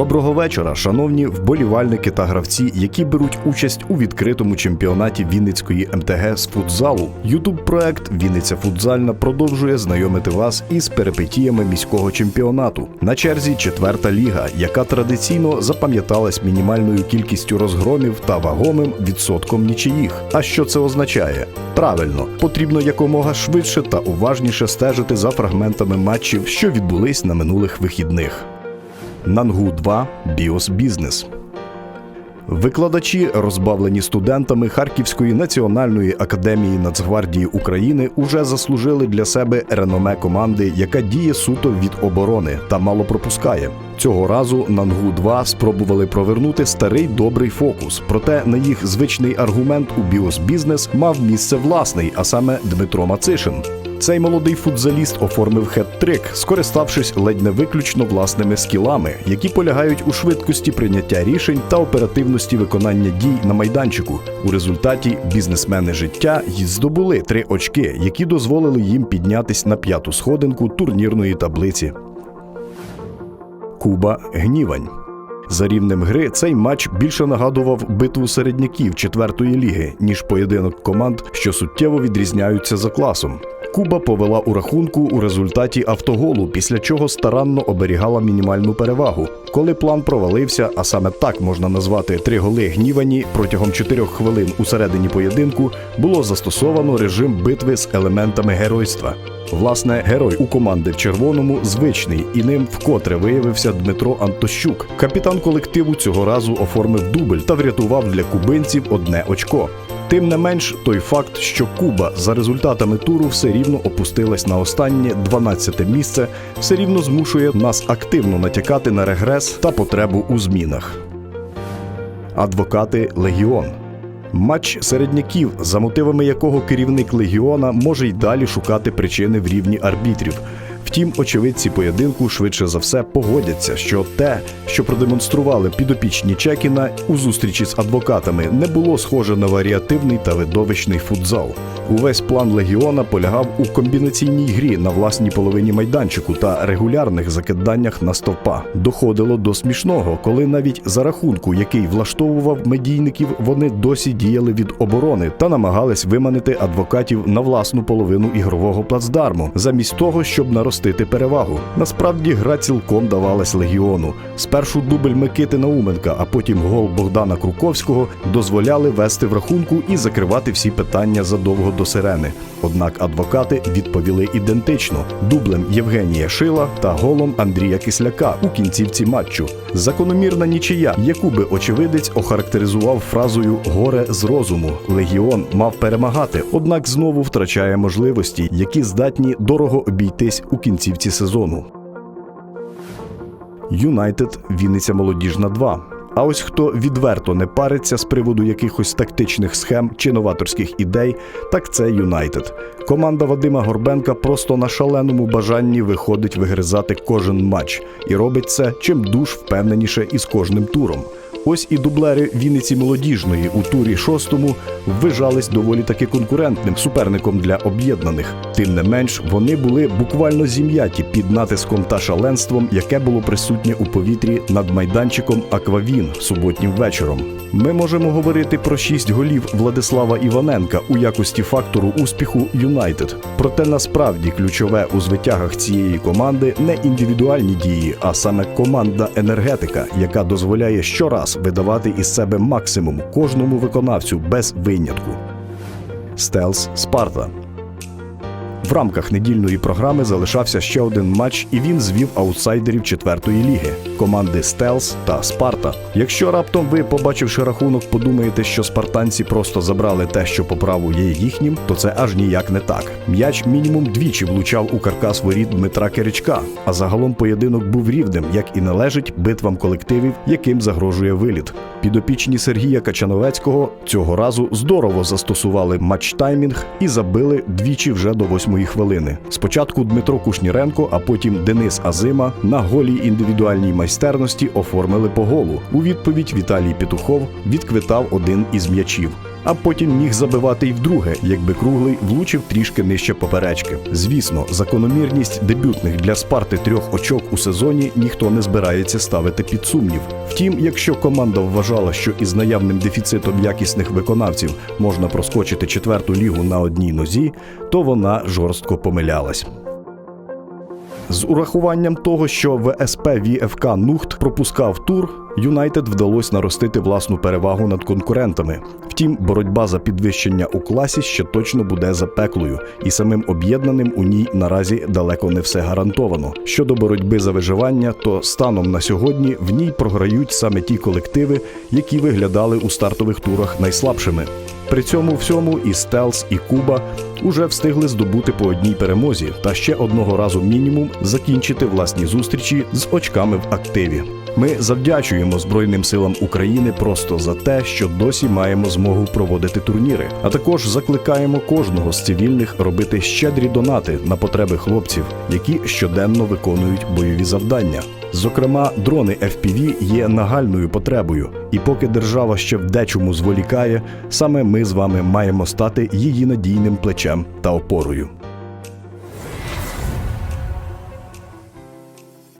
Доброго вечора, шановні вболівальники та гравці, які беруть участь у відкритому чемпіонаті Вінницької МТГ з футзалу. Ютуб проект Вінниця Футзальна продовжує знайомити вас із перипетіями міського чемпіонату. На черзі четверта ліга, яка традиційно запам'яталась мінімальною кількістю розгромів та вагомим відсотком нічиїх. А що це означає? Правильно, потрібно якомога швидше та уважніше стежити за фрагментами матчів, що відбулись на минулих вихідних. Нангу 2 Біос Бізнес. Викладачі, розбавлені студентами Харківської національної академії Нацгвардії України, уже заслужили для себе реноме команди, яка діє суто від оборони та мало пропускає. Цього разу Нангу 2 спробували провернути старий добрий фокус. Проте на їх звичний аргумент у Біос Бізнес мав місце власний, а саме Дмитро Мацишин. Цей молодий футзаліст оформив хет-трик, скориставшись ледь не виключно власними скілами, які полягають у швидкості прийняття рішень та оперативності виконання дій на майданчику. У результаті бізнесмени життя й здобули три очки, які дозволили їм піднятись на п'яту сходинку турнірної таблиці. Куба Гнівань. За рівнем гри цей матч більше нагадував битву середняків четвертої ліги, ніж поєдинок команд, що суттєво відрізняються за класом. Куба повела у рахунку у результаті автоголу, після чого старанно оберігала мінімальну перевагу. Коли план провалився, а саме так можна назвати три голи гнівані протягом чотирьох хвилин у середині поєдинку, було застосовано режим битви з елементами геройства. Власне, герой у команди в червоному звичний, і ним вкотре виявився Дмитро Антощук. Капітан колективу цього разу оформив дубль та врятував для кубинців одне очко. Тим не менш, той факт, що Куба за результатами туру все рівно опустилась на останнє 12 місце, все рівно змушує нас активно натякати на регрес та потребу у змінах. Адвокати Легіон. Матч середняків, за мотивами якого керівник легіона може й далі шукати причини в рівні арбітрів. Втім, очевидці поєдинку швидше за все погодяться, що те, що продемонстрували підопічні Чекіна у зустрічі з адвокатами, не було схоже на варіативний та видовищний футзал. Увесь план легіона полягав у комбінаційній грі на власній половині майданчику та регулярних закиданнях на стовпа. Доходило до смішного, коли навіть за рахунку, який влаштовував медійників, вони досі діяли від оборони та намагались виманити адвокатів на власну половину ігрового плацдарму, замість того, щоб наростити перевагу. Насправді гра цілком давалась легіону. Спершу дубль Микити Науменка, а потім гол Богдана Круковського дозволяли вести в рахунку і закривати всі питання задовго до сирени. Однак адвокати відповіли ідентично дублем Євгенія Шила та голом Андрія Кисляка у кінцівці матчу. Закономірна нічия, яку би очевидець охарактеризував фразою горе з розуму. Легіон мав перемагати, однак знову втрачає можливості, які здатні дорого обійтись у кінцівці сезону. Юнайтед Вінниця Молодіжна 2. А ось хто відверто не париться з приводу якихось тактичних схем чи новаторських ідей, так це Юнайтед. Команда Вадима Горбенка просто на шаленому бажанні виходить вигризати кожен матч і робить це чим душ впевненіше із кожним туром. Ось і дублери Вінниці молодіжної у турі шостому ввижались доволі таки конкурентним суперником для об'єднаних. Тим не менш, вони були буквально зім'яті під натиском та шаленством, яке було присутнє у повітрі над майданчиком Аквавін суботнім вечором. Ми можемо говорити про шість голів Владислава Іваненка у якості фактору успіху Юнайтед. Проте насправді ключове у звитягах цієї команди не індивідуальні дії, а саме командна енергетика, яка дозволяє щораз видавати із себе максимум кожному виконавцю без винятку. Стелс Спарта. В рамках недільної програми залишався ще один матч, і він звів аутсайдерів четвертої ліги команди Стелс та Спарта. Якщо раптом ви, побачивши рахунок, подумаєте, що спартанці просто забрали те, що по праву є їхнім, то це аж ніяк не так. М'яч мінімум двічі влучав у каркас воріт Дмитра Киричка, а загалом поєдинок був рівним, як і належить битвам колективів, яким загрожує виліт. Підопічні Сергія Качановецького цього разу здорово застосували матч-таймінг і забили двічі вже до восьмої хвилини. Спочатку Дмитро Кушніренко, а потім Денис Азима на голій індивідуальній майстерності оформили по голу. У відповідь Віталій Петухов відквитав один із м'ячів. А потім міг забивати й вдруге, якби круглий влучив трішки нижче поперечки. Звісно, закономірність дебютних для Спарти трьох очок у сезоні ніхто не збирається ставити під сумнів. Втім, якщо команда вважала, що із наявним дефіцитом якісних виконавців можна проскочити четверту лігу на одній нозі, то вона жорстко помилялась. З урахуванням того, що ВСП ВФК Нухт пропускав тур, Юнайтед вдалося наростити власну перевагу над конкурентами. Втім, боротьба за підвищення у класі ще точно буде запеклою, і самим об'єднаним у ній наразі далеко не все гарантовано. Щодо боротьби за виживання, то станом на сьогодні в ній програють саме ті колективи, які виглядали у стартових турах найслабшими. При цьому всьому і Стелс, і Куба уже встигли здобути по одній перемозі та ще одного разу мінімум закінчити власні зустрічі з очками в активі. Ми завдячуємо Збройним силам України просто за те, що досі маємо змогу проводити турніри. А також закликаємо кожного з цивільних робити щедрі донати на потреби хлопців, які щоденно виконують бойові завдання. Зокрема, дрони FPV є нагальною потребою, і поки держава ще в дечому зволікає, саме ми з вами маємо стати її надійним плечем та опорою.